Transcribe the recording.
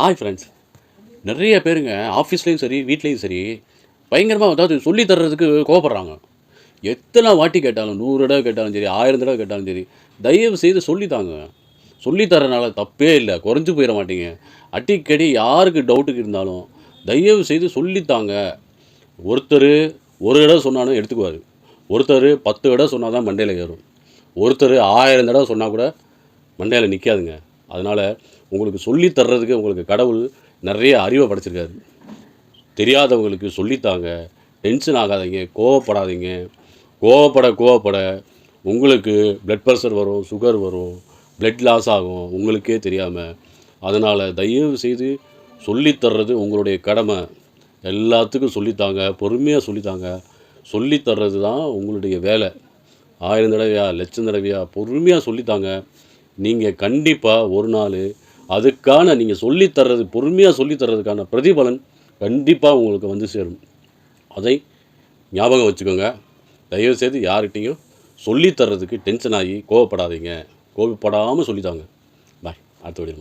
Hi friends நிறைய பேருங்க ஆஃபீஸ்லேயும் சரி வீட்லேயும் சரி பயங்கரமாக அதாவது சொல்லி தர்றதுக்கு கோவப்படுறாங்க. எத்தனை வாட்டி கேட்டாலும் நூறு தடவை கேட்டாலும் சரி ஆயிரம் தடவை கேட்டாலும் சரி தயவு செய்து சொல்லித்தாங்க. சொல்லித்தரனால தப்பே இல்லை குறைஞ்சி போயிட மாட்டீங்க. அடிக்கடி யாருக்கு டவுட்டுக்கு இருந்தாலும் தயவு செய்து சொல்லித்தாங்க. ஒருத்தர் ஒரு தடவை சொன்னாலும் எடுத்துக்குவார். ஒருத்தர் பத்து தடவை சொன்னால் தான் மண்டையில் ஏறும். ஒருத்தர் ஆயிரம் தடவை சொன்னால் கூட மண்டையில் நிற்காதுங்க அதனால் உங்களுக்கு சொல்லித் தர்றதுக்கு உங்களுக்கு கடவுள் நிறைய அறிவை படைச்சிருக்காரு. தெரியாதவங்களுக்கு சொல்லித்தாங்க டென்ஷன் ஆகாதீங்க கோவப்படாதீங்க. கோவப்பட கோவப்பட உங்களுக்கு பிளட் ப்ரெஷர் வரும் சுகர் வரும் பிளட் லாஸ் ஆகும் உங்களுக்கே தெரியாமல் அதனால் தயவு செய்து சொல்லித்தர்றது உங்களுடைய கடமை. எல்லாத்துக்கும் சொல்லித்தாங்க பொறுமையாக சொல்லித்தாங்க சொல்லித் தர்றது தான் உங்களுடைய வேலை. ஆயிரம் தடவையா லட்சம் தடவையா பொறுமையாக சொல்லித்தாங்க நீங்கள் கண்டிப்பாக ஒரு நாள் அதுக்கான நீங்கள் சொல்லித்தர்றது பொறுமையாக சொல்லித் தர்றதுக்கான பிரதிபலன் கண்டிப்பாக உங்களுக்கு வந்து சேரும். அதை ஞாபகம் வச்சுக்கோங்க. தயவுசெய்து யார்கிட்டையும் சொல்லித்தர்றதுக்கு டென்ஷன் ஆகி கோவப்படாதீங்க. கோவப்படாமல் சொல்லித்தாங்க பாய் அடுத்த வீடியோ